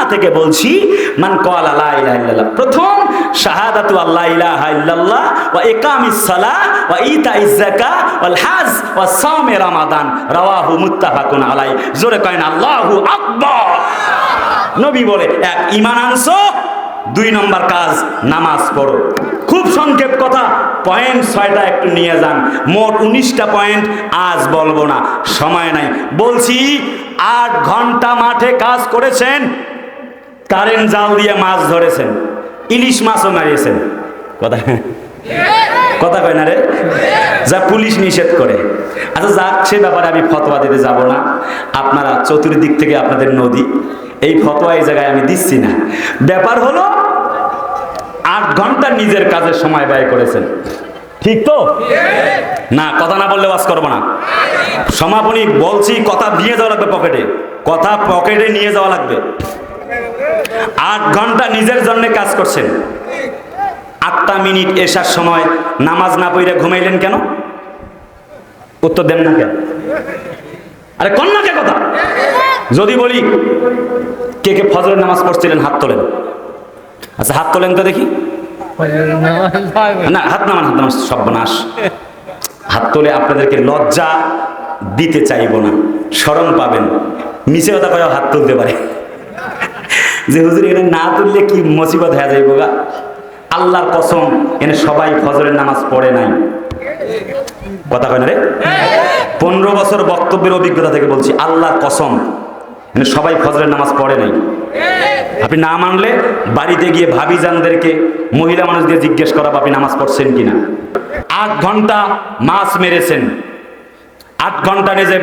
সুন্নাহ থেকে বলছি, মান কল আল্লাহ প্রথম, শাহাদাতু ইলাহা ইল্লাল্লাহ ওয়া ইকামিস সালাহ ওয়া যাকাহ ওয়াল ওয়া রমাদান। রাওয়াহু মুত্তাফাকুন আলাই জোরে কয়েন আল্লাহু আকবার! নবী বলে, এক আনছো, দুই নম্বর কাজ নামাজ পড়ো। খুব সংক্ষেপ কথা, পয়েন্ট ছয়টা একটু নিয়ে যান। মোট উনিশটা পয়েন্ট আজ বলব না, সময় নাই। বলছি, আট ঘণ্টা মাঠে কাজ করেছেন কারেন্ট জাল দিয়ে মাছ ধরেছেন। ইলিশ মাছও মারিয়েছেন। কথা কথা কয় না রে? যা পুলিশ নিষেধ করে। আচ্ছা যাক সে ব্যাপারে আমি ফতোয়া দিতে যাব না। আপনারা চতুর্দিক থেকে আপনাদের নদী, এই ফতোয়া এই জায়গায় আমি দিচ্ছি না। ব্যাপার হলো, আট ঘণ্টা নিজের কাজের সময় ব্যয় করেছেন। ঠিক তো? না, কথা না বললে বাস করব না। সমাপনী বলছি, কথা নিয়ে যাওয়া লাগবে পকেটে। কথা পকেটে নিয়ে যাওয়া লাগবে। আট ঘণ্টা নিজের জন্য কাজ করছেন। আটটা মিনিট এসার সময় নামাজ না পড়ে ঘুমাইলেন কেন? উত্তর দেন না কেন? আরে কন্যাকে কথা। যদি বলি, কে কে ফজরের নামাজ পড়ছিলেন, হাত তোলেন। আচ্ছা হাত তোলেন তো দেখি। না, হাত নামান হাত নামান, সর্বনাশ। হাত তোলে আপনাদেরকে লজ্জা দিতে চাইব না, স্মরণ পাবেন। মিশে কথা কয়েও হাত তুলতে পারে। যে হুজুর এখানে না তুললে কি মুসিবত হয়ে যাইব গা? আল্লাহর কসম এনে সবাই ফজরের নামাজ পড়ে নাই। কথা কয় না রে? পনেরো বছর বক্তব্যের অভিজ্ঞতা থেকে বলছি, আল্লাহর কসম এনে সবাই ফজরের নামাজ পড়ে নাই। আপনি না মানলে বাড়িতে গিয়ে ভাবি জানদেরকে, মহিলা মানুষদের জিজ্ঞেস করা আপনি নামাজ পড়ছেন কিনা? আট ঘণ্টা মাছ মেরেছেন। আট ঘণ্টা নিজে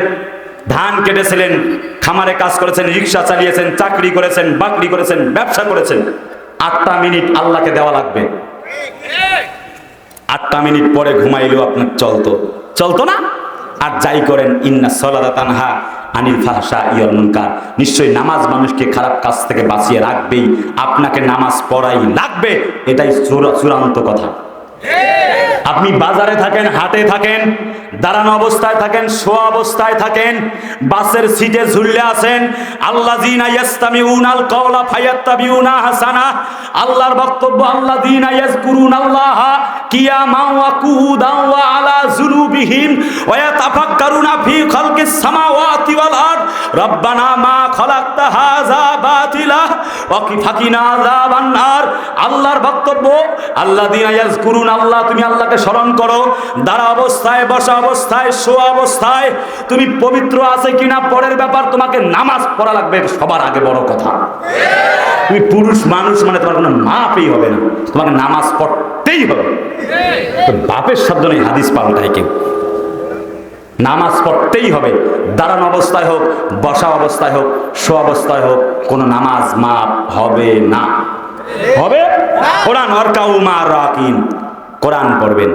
ধান কেটেছিলেন, খামারে কাজ করেছেন, রিক্সা চালিয়েছেন, চাকরি করেছেন, বাকরি করেছেন, ব্যবসা করেছেন। আটটা মিনিট আল্লাহকে দেওয়া লাগবে। আটটা মিনিট পরে ঘুমাইলেও আপনার চলতো। চলতো না? আর যাই করেন, ইন্না সলাদা তানহা আনিল ফাহসা ইয়াল মুনকার। নিশ্চয়ই নামাজ মানুষকে খারাপ কাজ থেকে বাঁচিয়ে রাখবেই। আপনাকে নামাজ পড়াই লাগবে, এটাই চূড়া- চূড়ান্ত কথা। আপনি বাজারে থাকেন, হাটে থাকেন, দাঁড়ানো অবস্থায় থাকেন, শোয়া অবস্থায় থাকেন, বাসের সিটে ঝুললে আছেন আল্লাহ জিনা উনাল আল কাওলা ফায়াত্তাবিউনা হাসানা, আল্লাহর বক্তব্য আল্লাহ জিনা ইয়াজকুরুন আল্লাহ কিয়ামা ওয়া কুউদা ওয়া আলা জুনুবিহিম ওয়া ফি সামাওয়াতি ওয়াল আরদ, রব্বানা মা খালাকতা হাযা বাতিলা ওয়া আযাবান নার। আল্লাহর বক্তব্য আল্লাহ, তুমি আল্লাহকে স্মরণ করো। দাঁড়া অবস্থায়, বসা অবস্থায়, শোয়া অবস্থায়, তুমি পবিত্র আছে কিনা পরের ব্যাপার, তোমাকে নামাজ পড়া লাগবে সবার আগে বড় কথা। তুমি পুরুষ, মানুষ মানে তোমার কোনো মাপই হবে না। তোমাকে নামাজ পড়তেই হবে তো বাপের সাধ্য নেই হাদিস পাল্টায় কেউ। নামাজ পড়তেই হবে দাঁড়ানো অবস্থায় হোক বসা অবস্থায় হোক শো অবস্থায় হোক কোনো নামাজ মাপ হবে না। হবে? কোরআন হরকাউ মা রাকিন। কোরআন পড়বেন।